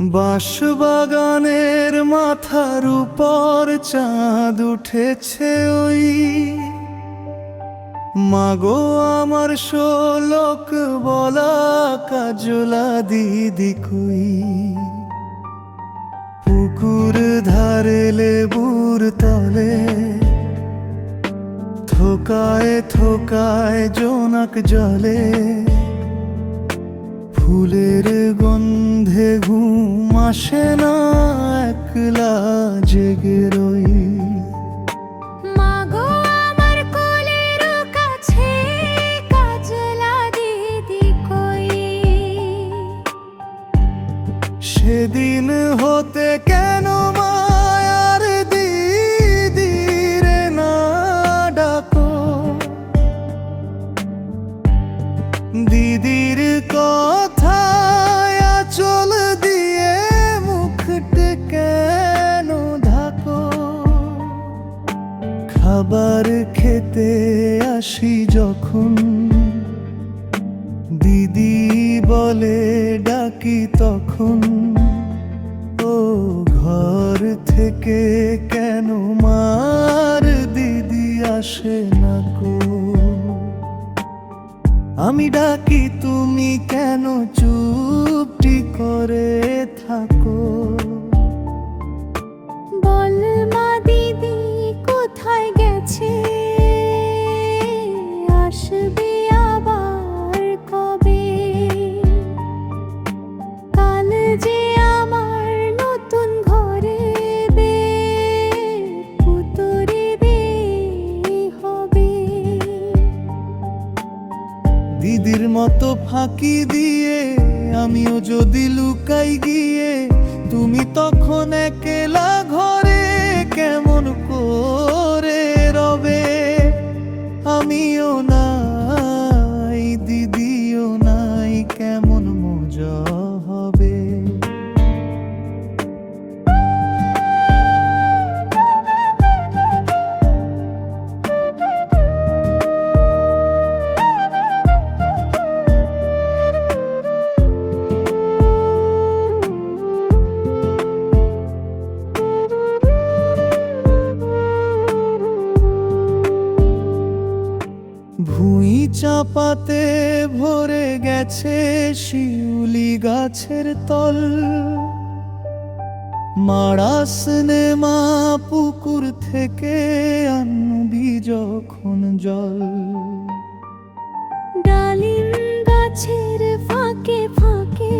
বাঁশবাগানের মাথার উপর চাঁদ উঠেছে ওই। মাগো আমার শোলক বলা কাজলা দিদি কই। পুকুর ধারে লেবুর তলে থোকায় থোকায় জোনাক জলে ফুলের গন্ধে ঘুম আসে না একলা জেগে রই। সেদিন হতে কেন মায়ার আসি যখন। দিদি বলে ডাকি তখন, ও ঘর থেকে কেন মার দিদি আসে না কো আমি ডাকি, তুমি কেন চুপটি করে থাকো? মতো ফাঁকি দিয়ে আমিও যদি লুকাই গিয়ে তুমি তখন একলা ঘরে কেমন করে? চাপাতে ভরে গেছে শিউলি গাছের তল। মারাস মা পুকুর থেকে আনবি যখন জল। ডালিম গাছের ফাঁকে ফাঁকে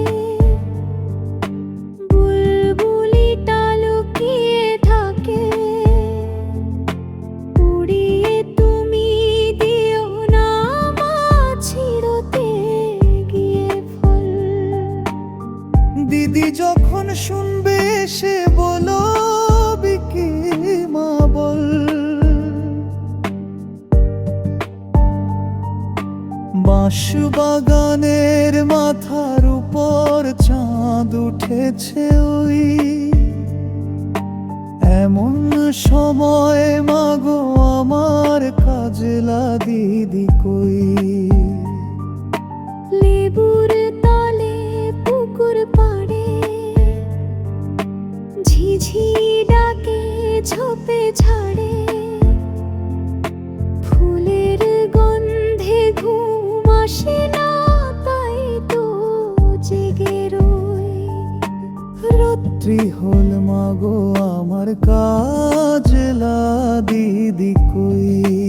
দিদি যখন শুনবে, সে বলো বিকি মা বল। বাঁশ বাগানের মাথার উপর চাঁদ উঠেছে ওই। এমন সময়, মাগো, আমার কাজলা দিদি কই? ঝোপে ঝাড়ে, ফুলের গন্ধে ঘুম আসে না, তাই তো জেগে রই। রাত্রি হল মাগো, আমার কাজলা দিদি কই?